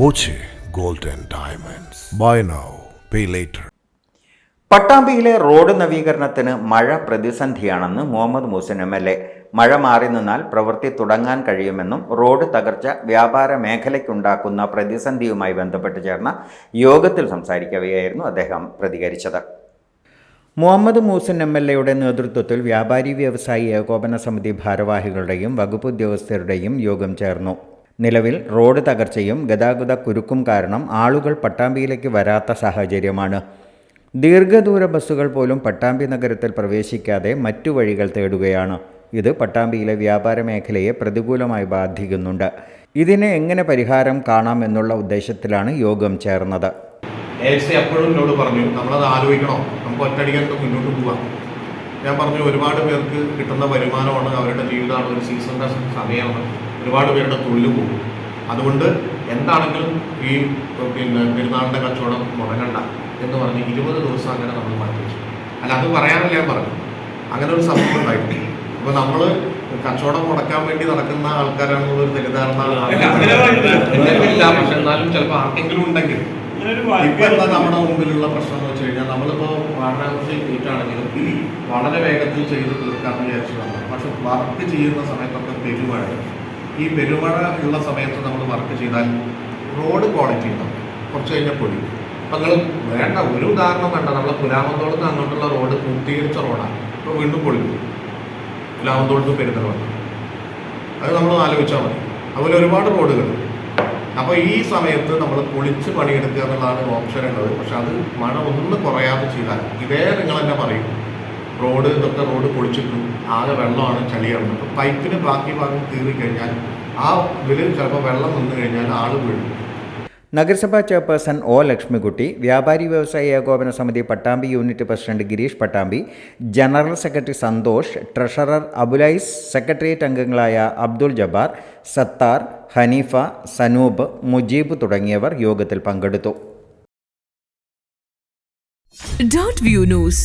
Boche gold and diamonds. Buy now pay later പട്ടാമ്പിയിലെ road നവീകരണത്തിന് മഴ പ്രതിസന്ധിയാണെന്ന് Muhammad Moosan M L A. മഴ മാറി നിന്നാൽ പ്രവൃത്തി തുടങ്ങാൻ കഴിയുമെന്നും റോഡ് തകർച്ച വ്യാപാര മേഖലയ്ക്കുണ്ടാക്കുന്ന പ്രതിസന്ധിയുമായി ബന്ധപ്പെട്ട് ചേർന്ന യോഗത്തിൽ സംസാരിക്കവെയായിരുന്നു അദ്ദേഹം പ്രതികരിച്ചത്. മുഹമ്മദ് മൂസൻ എം എൽ എയുടെ നേതൃത്വത്തിൽ വ്യാപാരി വ്യവസായി ഏകോപന സമിതി ഭാരവാഹികളുടെയും വകുപ്പ് ഉദ്യോഗസ്ഥരുടെയും യോഗം ചേർന്നു. നിലവിൽ റോഡ് തകർച്ചയും ഗതാഗത കുരുക്കും കാരണം ആളുകൾ പട്ടാമ്പിയിലേക്ക് വരാത്ത സാഹചര്യമാണ്. ദീർഘദൂര ബസ്സുകൾ പോലും പട്ടാമ്പി നഗരത്തിൽ പ്രവേശിക്കാതെ മറ്റു വഴികൾ തേടുകയാണ്. ഇത് പട്ടാമ്പിയിലെ വ്യാപാര മേഖലയെ പ്രതികൂലമായി ബാധിക്കുന്നുണ്ട്. ഇതിന് എങ്ങനെ പരിഹാരം കാണാം എന്നുള്ള ഉദ്ദേശത്തിലാണ് യോഗം ചേർന്നത്. എപ്പോഴും എന്നോട് പറഞ്ഞു നമ്മളത് ആലോചിക്കണം? നമുക്ക് ഒറ്റയടിക്കായിട്ട് മുന്നോട്ട് പോവാം. ഞാൻ പറഞ്ഞു ഒരുപാട് പേർക്ക് കിട്ടുന്ന വരുമാനമാണ് അവരുടെ ജീവിതമാണ് ഒരു സീസണിന്റെ സമയമാണ്. ഒരുപാട് പേരുടെ തൊഴിൽ പോകും. അതുകൊണ്ട് എന്താണെങ്കിലും ഈ പിന്നെ പെരുന്നാളിന്റെ കച്ചവടം മുടങ്ങണ്ട എന്ന് പറഞ്ഞ് ഇരുപത് ദിവസം അങ്ങനെ നമ്മൾ മാറ്റി വെച്ചു അല്ല അത് പറയാനല്ല ഞാൻ പറഞ്ഞു അങ്ങനെ ഒരു സംഭവം ഉണ്ടായിട്ടുണ്ട്. അപ്പോൾ നമ്മൾ കച്ചവടം മുടക്കാൻ വേണ്ടി നടക്കുന്ന ആൾക്കാരാണെന്നുള്ള ഒരു തെറ്റിദ്ധാരണ പക്ഷെ എന്നാലും ചിലപ്പോൾ ആർക്കെങ്കിലും ഉണ്ടെങ്കിൽ. ഇപ്പൊ എന്താ നമ്മുടെ മുമ്പിലുള്ള പ്രശ്നം എന്ന് വെച്ച് കഴിഞ്ഞാൽ നമ്മളിപ്പോ വാരണാസി സീറ്റാണെങ്കിലും വളരെ വേഗത്തിൽ ചെയ്ത് തീർക്കാമെന്ന് വിചാരിച്ചു പക്ഷെ വർക്ക് ചെയ്യുന്ന സമയത്തൊക്കെ പെരുമഴ ഈ പെരുമഴ ഉള്ള സമയത്ത് നമ്മൾ വർക്ക് ചെയ്താൽ റോഡ് ക്വാളിറ്റി ഉണ്ടാവും. കുറച്ച് കഴിഞ്ഞാൽ പൊടി. അപ്പം നിങ്ങൾ വേണ്ട ഒരു ഉദാഹരണം വേണ്ട. നമ്മളെ പുലാമന്തോളത്ത് അങ്ങോട്ടുള്ള റോഡ് പൂർത്തീകരിച്ച റോഡാണ് ഇപ്പോൾ വീണ്ടും പൊളിക്കും. പുലാമന്തോളത്ത് പെരുന്തൽമണ്ണ അത് നമ്മൾ ആലോചിച്ചാൽ മതി. അതുപോലെ ഒരുപാട് റോഡുകൾ അപ്പോൾ ഈ സമയത്ത് നമ്മൾ പൊളിച്ച് പണിയെടുക്കുക എന്നുള്ളതാണ് ഓപ്ഷൻ ഉള്ളത്. പക്ഷെ അത് മഴ ഒന്ന് കുറയാതെ ചെയ്താൽ ഇതേ നിങ്ങൾ തന്നെ പറയും. റോഡ് ഇതൊക്കെ റോഡ് പൊളിച്ചിട്ടു. ആകെ വെള്ളമാണ് ചളിയാണ് അപ്പോൾ പൈപ്പിന് ബാക്കി ഭാഗം കീറി കഴിഞ്ഞാൽ ആ ഇതിൽ ചിലപ്പോൾ വെള്ളം വന്നു കഴിഞ്ഞാൽ ആൾ വീഴും. നഗരസഭാ ചെയർപേഴ്സൺ ഒ ലക്ഷ്മിക്കുട്ടി വ്യാപാരി വ്യവസായി ഏകോപന സമിതി Pattambi unit president Gireesh Pattambi general secretary Santhosh treasurer Abulais secretariat അംഗങ്ങളായ അബ്ദുൾ ജബാർ സത്താർ ഹനീഫ സനൂബ് മുജീബ് തുടങ്ങിയവർ യോഗത്തിൽ പങ്കെടുത്തു. Dot view news.